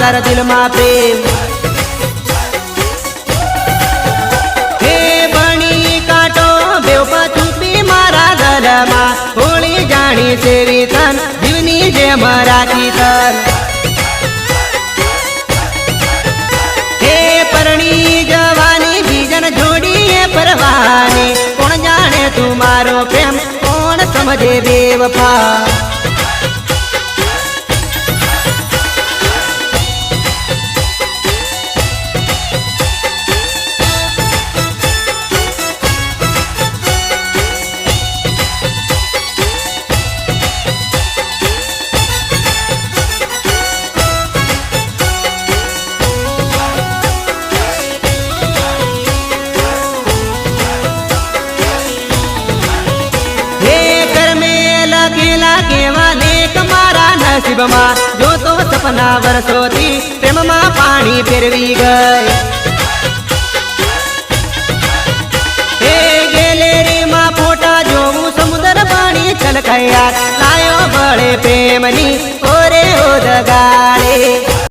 તારા દિલમાં પ્રેમ. હે હે પરણી જવાની બીજન જોડીએ પરવાની કોણ જાણે તું મારો પ્રેમ, કોણ સમજે બેવફા? કેવા નેક નસીબમાં. જો તો સપના વરસોથી પ્રેમમાં પાણી ફેરવી ગઈ. હે ગેલેરીમાં ફોટા જોવું સમુદ્ર પાણી છલકાયા. લાયો બળે પ્રેમની